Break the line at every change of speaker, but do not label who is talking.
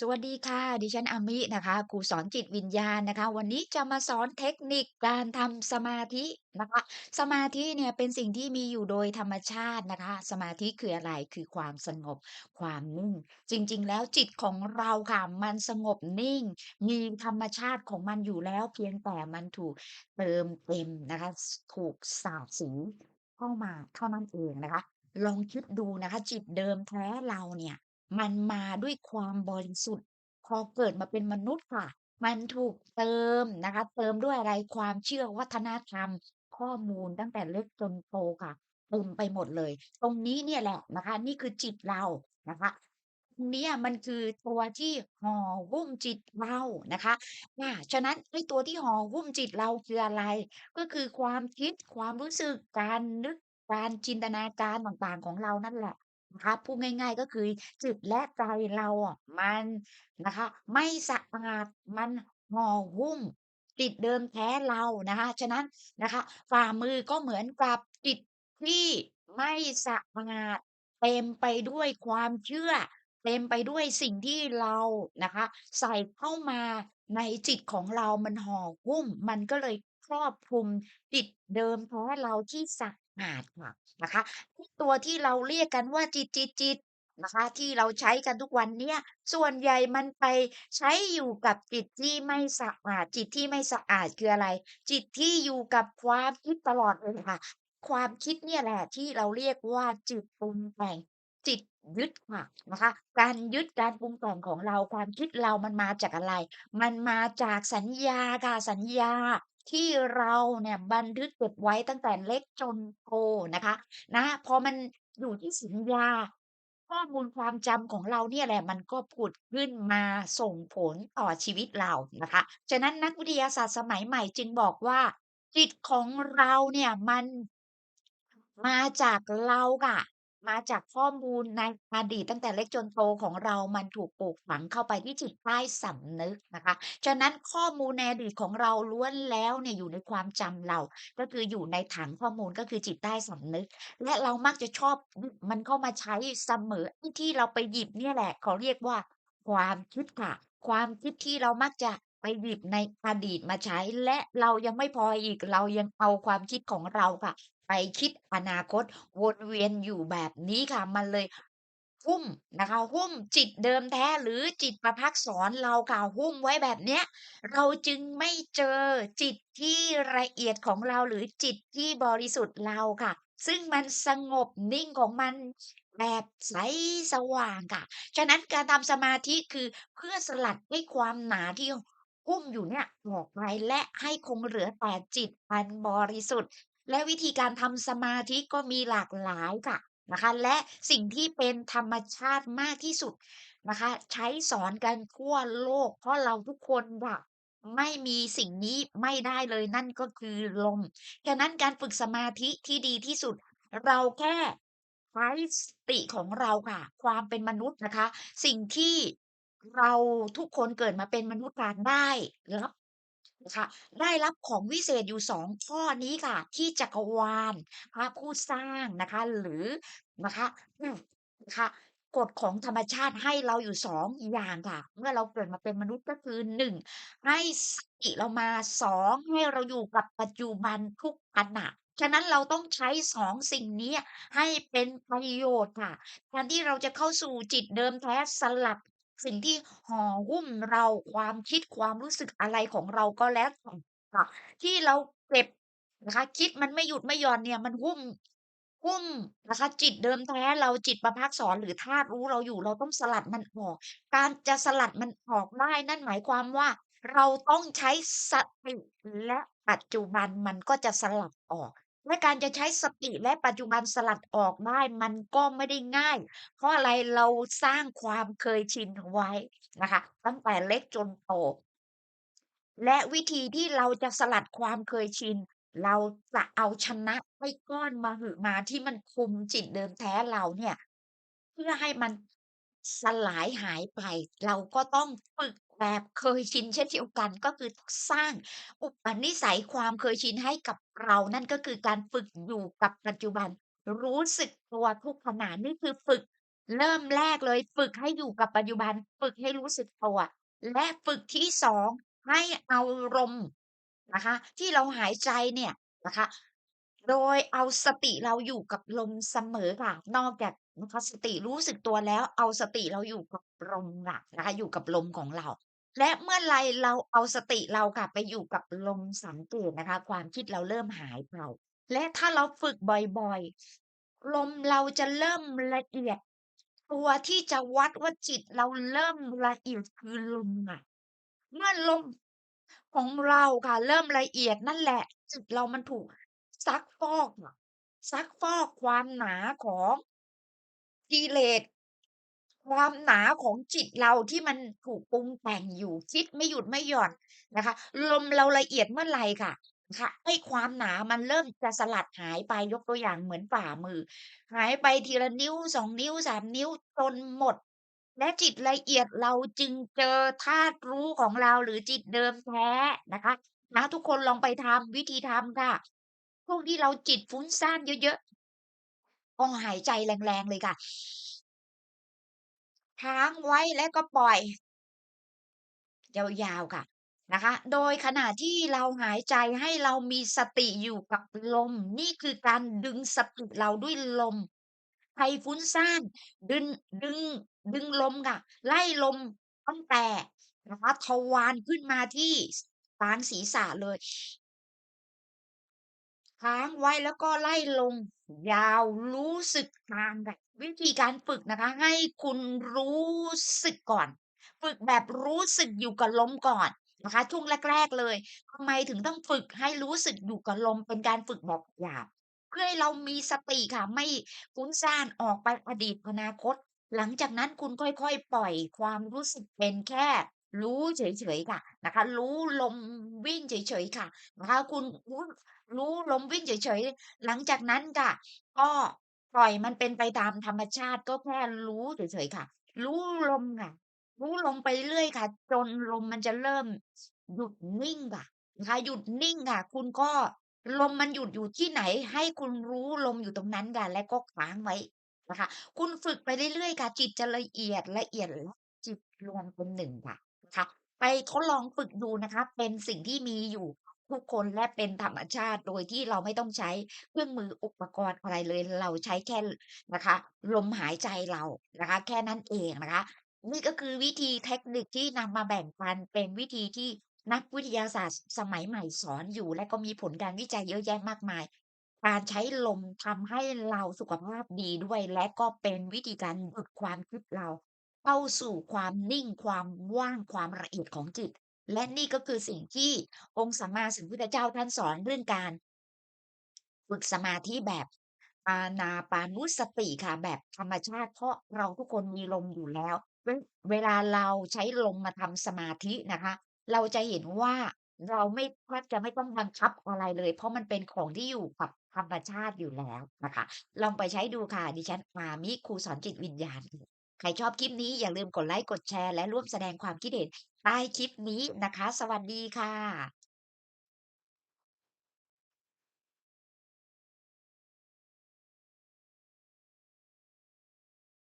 สวัสดีค่ะ ดิฉันอามินะคะครูสอนจิตวิญญาณนะคะ วันนี้จะมาสอนเทคนิคการทำสมาธินะคะ สมาธิเนี่ยเป็นสิ่งที่มีอยู่โดยธรรมชาตินะคะ สมาธิคืออะไรคือความสงบ ความนิ่ง จริงๆ แล้วจิตของเราค่ะ มันสงบนิ่ง มีธรรมชาติของมันอยู่แล้ว เพียงแต่มันถูกเติมเต็มนะคะ ถูกสาดสีเข้ามาเท่านั้นเองนะคะ ลองคิดดูนะคะ จิตเดิมแท้เราเนี่ย มันมาด้วยความบริสุทธิ์ พอเกิดมาเป็นมนุษย์ค่ะ มันถูกเติมนะคะ เติมด้วยอะไร ความเชื่อ วัฒนธรรม ข้อมูลตั้งแต่เล็กจนโตค่ะ เต็มไปหมดเลย ตรงนี้เนี่ยแหละนะคะ นี่คือจิตเรานะคะ ตรงเนี้ยมันคือตัวที่ห่อหุ้มจิตเรานะคะอาฉะนั้นไอ้ตัวที่ห่อหุ้มจิตเราคืออะไร ก็คือความคิด ความรู้สึก การนึก การจินตนาการต่าง ๆ ของเรานั่นแหละ นะคะ พูดง่าย ๆ ก็คือจิตและใจเราอะ มันนะคะ ไม่สะอาด มันห่อหุ้มจิตเดิมแท้เรานะคะ ฉะนั้นนะคะ ฝ่ามือก็เหมือนกับจิตที่ไม่สะอาด เต็มไปด้วยความเชื่อ เต็มไปด้วยสิ่งที่เรานะคะ ใส่เข้ามาในจิตของเรา มันห่อหุ้ม มันก็เลยครอบคลุมจิตเดิมแท้เราที่สะ อาดค่ะนะคะตัวที่เราเรียกกันว่าจิตจิตจิตนะคะ ที่เราใช้กันทุกวันเนี้ยส่วนใหญ่มันไปใช้อยู่กับจิตที่ไม่สะอาด จิตที่ไม่สะอาดคืออะไร จิตที่อยู่กับความคิดตลอดเลยค่ะ ความคิดเนี่ยแหละที่เราเรียกว่าจิตปรุงแต่งจิตยึดค่ะนะคะ การยึดการปรุงแต่งของเราความคิดเรามันมาจากอะไร มันมาจากสัญญาค่ะสัญญา ที่เราเนี่ยบันทึกเก็บไว้ตั้งแต่เล็กจนโตนะคะ นะ พอมันอยู่ที่สัญญา ข้อมูลความจำของเราเนี่ยแหละ มันก็ผุดขึ้นมาส่งผลต่อชีวิตเรานะคะ ฉะนั้นนักวิทยาศาสตร์สมัยใหม่จึงบอกว่า จิตของเราเนี่ยมันมาจากเราค่ะ มาจากข้อมูลในอดีตตั้งแต่เล็กจนโตของเรามันถูกปลูกฝังเข้าไปที่จิตใต้สำนึกนะคะ ฉะนั้นข้อมูลในอดีตของเราล้วนแล้วเนี่ยอยู่ในความจำเรา ก็คืออยู่ในฐานข้อมูลก็คือจิตใต้สำนึก และเรามักจะชอบมันเข้ามาใช้เสมอที่เราไปหยิบเนี่ยแหละเขาเรียกว่า ความคิดค่ะ ความคิดที่เรามักจะ ไปหยิบในอดีตมาใช้ และเรายังไม่พออีกเรายังเอาความคิดของเราค่ะ ไปคิดอนาคตวนเวียนอยู่แบบนี้ค่ะ มันเลยหุ้มนะคะหุ้มจิตเดิมแท้หรือจิตประภักษรเราค่ะหุ้มไว้แบบเนี้ย เราจึงไม่เจอจิตที่ละเอียดของเราหรือจิตที่บริสุทธิ์เราค่ะ ซึ่งมันสงบนิ่งของมันแบบใสสว่างค่ะ ฉะนั้นการทำสมาธิคือเพื่อสลัดให้ความหนาที่ หุ้มอยู่เนี่ยออกไปและให้คงเหลือแต่จิตอันบริสุทธิ์ และวิธีการทำสมาธิก็มีหลากหลายค่ะนะคะ และสิ่งที่เป็นธรรมชาติมากที่สุดนะคะ ใช้สอนกันทั่วโลก เพราะเราทุกคนค่ะไม่มีสิ่งนี้ไม่ได้เลยนั่นก็คือลมฉะนั้นการฝึกสมาธิที่ดีที่สุด เราแค่ใช้สติของเราค่ะ ความเป็นมนุษย์นะคะ สิ่งที่ เราทุกคนเกิดมาเป็นมนุษย์การได้รับนะคะได้รับของวิเศษอยู่2ข้อนี้ค่ะ ที่จักรวาลพระผู้สร้างนะคะ หรือนะคะอืมนะคะกฎของธรรมชาติให้เราอยู่2องอย่างค่ะ เมื่อเราเกิดมาเป็นมนุษย์ก็คือ1ให้สติเรามา2ให้เราอยู่กับปัจจุบันทุกขณะฉะนั้นเราต้องใช้2สิ่งนี้ให้เป็นประโยชน์ค่ะแทนที่เราจะเข้าสู่จิตเดิมแท้สลัด สิ่งที่ห่อหุ้มเรา ความคิด ความรู้สึกอะไรของเราก็แล้วแต่ค่ะ ที่เราเก็บนะคะ คิดมันไม่หยุดไม่หย่อนเนี่ย มันหุ้ม หุ้มนะคะ จิตเดิมแท้เรา จิตประภักษรหรือธาตุรู้เราอยู่ เราต้องสลัดมันออก การจะสลัดมันออกได้ นั่นหมายความว่า เราต้องใช้สติ และปัจจุบันมันก็จะสลัดออก และการจะใช้สติและปัจจุบันสลัดออกได้ มันก็ไม่ได้ง่าย เพราะอะไรเราสร้างความเคยชินไว้นะคะ ตั้งแต่เล็กจนโต และวิธีที่เราจะสลัดความเคยชิน เราจะเอาชนะไอ้ก้อนมาหึมาที่มันคุมจิตเดิมแท้เราเนี่ย เพื่อให้มันสลายหายไป เราก็ต้องฝึก แบบเคยชินเช่นเดียวกัน ก็คือสร้างอุปนิสัยความเคยชินให้กับเรา นั่นก็คือการฝึกอยู่กับปัจจุบัน รู้สึกตัวทุกขณะนี่คือฝึก เริ่มแรกเลย ฝึกให้อยู่กับปัจจุบัน ฝึกให้รู้สึกตัว และฝึกที่ 2 ให้เอาลมนะคะ ที่เราหายใจเนี่ยนะคะ โดยเอาสติเราอยู่กับลมเสมอค่ะ นอกจากนะคะสติรู้สึกตัวแล้ว เอาสติเราอยู่กับลมค่ะนะคะ อยู่กับลมของเรา และเมื่อไรเราเอาสติเราค่ะไปอยู่กับลมสังเกตนะคะ ความคิดเราเริ่มหายไปและถ้าเราฝึกบ่อยๆ ลมเราจะเริ่มละเอียด ตัวที่จะวัดว่าจิตเราเริ่มละเอียดคือลมค่ะ เมื่อลมของเราค่ะ เริ่มละเอียดนั่นแหละ จิตเรามันถูกซักฟอกซักฟอกความหนาของกิเลส ความหนาของจิตเราที่มันถูกปรุงแต่งอยู่คิดไม่หยุดไม่หย่อนนะคะ ลมเราละเอียดเมื่อไหร่ค่ะนะคะไอ้ความหนามันเริ่มจะสลัดหายไปยกตัวอย่างเหมือนฝ่ามือ หายไปทีละนิ้ว2นิ้ว3นิ้วจนหมด และจิตละเอียดเราจึงเจอธาตุรู้ของเราหรือจิตเดิมแท้นะคะ นะทุกคนลองไปทำวิธีทำค่ะพวกที่เราจิตฟุ้งซ่านเยอะๆก็หายใจแรงๆเลยค่ะ ค้างไว้แล้วก็ปล่อย ยาวๆค่ะนะคะ โดยขณะที่เราหายใจให้เรามีสติอยู่กับลม นี่คือการดึงสติเราด้วยลมใครฟุ้งซ่านดึนดึงดึงลมค่ะ ไล่ลมตั้งแต่นะคะทวารขึ้นมาที่สกลางศีรษะเลยค้างไว้แล้วก็ไล่ลง ยาวรู้สึกตามค่ะ วิธีการฝึกนะคะ ให้คุณรู้สึกก่อน ฝึกแบบรู้สึกอยู่กับลมก่อนนะคะ ช่วงแรก ๆ เลยทำไมถึงต้องฝึกให้รู้สึกอยู่กับลมเป็นการฝึกแบบหยาบเพื่อให้เรามีสติค่ะ ไม่ฟุ้งซ่านออกไปอดีตอนาคต หลังจากนั้นคุณค่อยๆ ปล่อยความรู้สึกเป็นแค่ รู้เฉยๆค่ะนะคะ รู้ลมวิ่งเฉยๆค่ะนะคะ คุณรู้รู้ลมวิ่งเฉยๆหลังจากนั้นค่ะก็ ปล่อยมันเป็นไปตามธรรมชาติ ก็แค่รู้เฉย ๆ ค่ะ รู้ลมค่ะ รู้ลมไปเรื่อยค่ะ จนลมมันจะเริ่มหยุดนิ่งค่ะนะคะหยุดนิ่งค่ะ คุณก็ลมมันหยุดอยู่ที่ไหน ให้คุณรู้ลมอยู่ตรงนั้นค่ะ และก็ค้างไว้นะคะ คุณฝึกไปเรื่อยๆค่ะ จิตจะละเอียดละเอียดและจิตรวมเป็นหนึ่งค่ะนะคะไปทดลองฝึกดูนะคะ เป็นสิ่งที่มีอยู่ ทุกคนและเป็นธรรมชาติ โดยที่เราไม่ต้องใช้เครื่องมืออุปกรณ์อะไรเลย เราใช้แค่นะคะ ลมหายใจเรานะคะ แค่นั้นเองนะคะ นี่ก็คือวิธีเทคนิคที่นำมาแบ่งปันเป็นวิธีที่นักวิทยาศาสตร์สมัยใหม่สอนอยู่ และก็มีผลการวิจัยเยอะแยะมากมาย การใช้ลมทำให้เราสุขภาพดีด้วย และก็เป็นวิธีการหยุดความคิดเรา เข้าสู่ความนิ่งความว่างความละเอียดของจิต และนี่ก็คือสิ่งที่องค์สัมมาสัมพุทธเจ้าท่านสอนเรื่องการฝึกสมาธิแบบอานาปานุสติค่ะ แบบธรรมชาติเพราะเราทุกคนมีลมอยู่แล้ว เวลาเราใช้ลมมาทำสมาธินะคะ เราจะเห็นว่าเราไม่แทบจะไม่ต้องบังคับอะไรเลย เพราะมันเป็นของที่อยู่กับธรรมชาติอยู่แล้วนะคะ ลองไปใช้ดูค่ะ ดิฉันมามิครูสอนจิตวิญญาณ ใครชอบคลิปนี้อย่าลืมกดไลค์กดแชร์และร่วมแสดงความคิดเห็นใต้คลิปนี้นะคะ สวัสดีค่ะ